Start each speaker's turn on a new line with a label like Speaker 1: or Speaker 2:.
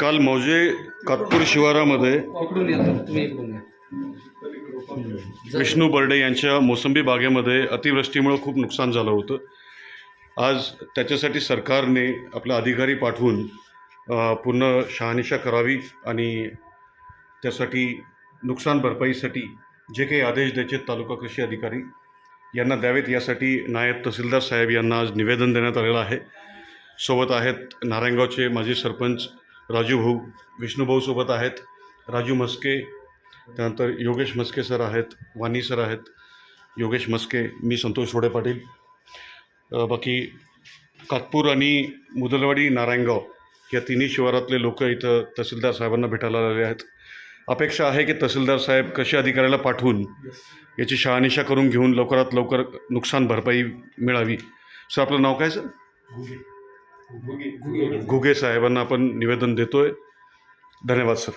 Speaker 1: काल मौजे कातपूर शिवारामध्ये विष्णू बर्डे यांच्या मोसंबी बागेमध्ये अतिवृष्टीमुळे खूप नुकसान झालं होतं. आज त्याच्यासाठी सरकारने आपला अधिकारी पाठवून पुन्हा शहानिशा करावी आणि त्यासाठी नुकसान भरपाईसाठी जे काही आदेश द्यायचे तालुका कृषी अधिकारी यांना द्यावेत. यासाठी नायब तहसीलदार साहेब यांना आज निवेदन देण्यात आलेलं आहे. सोबत आहेत नारायणगावचे माजी सरपंच राजू भाऊ विष्णूभाऊ सोबत आहेत राजू म्हस्के त्यानंतर योगेश म्हस्के सर आहेत वाणी सर आहेत. योगेश म्हस्के मी संतोष रोडे पाटील. बाकी कातपूर आणि मुदलवाडी नारायणगाव या तिन्ही शिवारातले लोक इथं तहसीलदार साहेबांना भेटायला आलेले आहेत. अपेक्षा आहे की तहसीलदार साहेब कृषी अधिकाऱ्याला पाठवून याची शहानिशा करून घेऊन लवकरात लवकर नुकसान भरपाई मिळावी. सर आपलं नाव काय सर? घुगे. साहेबांना आपण निवेदन देतोय. धन्यवाद सर.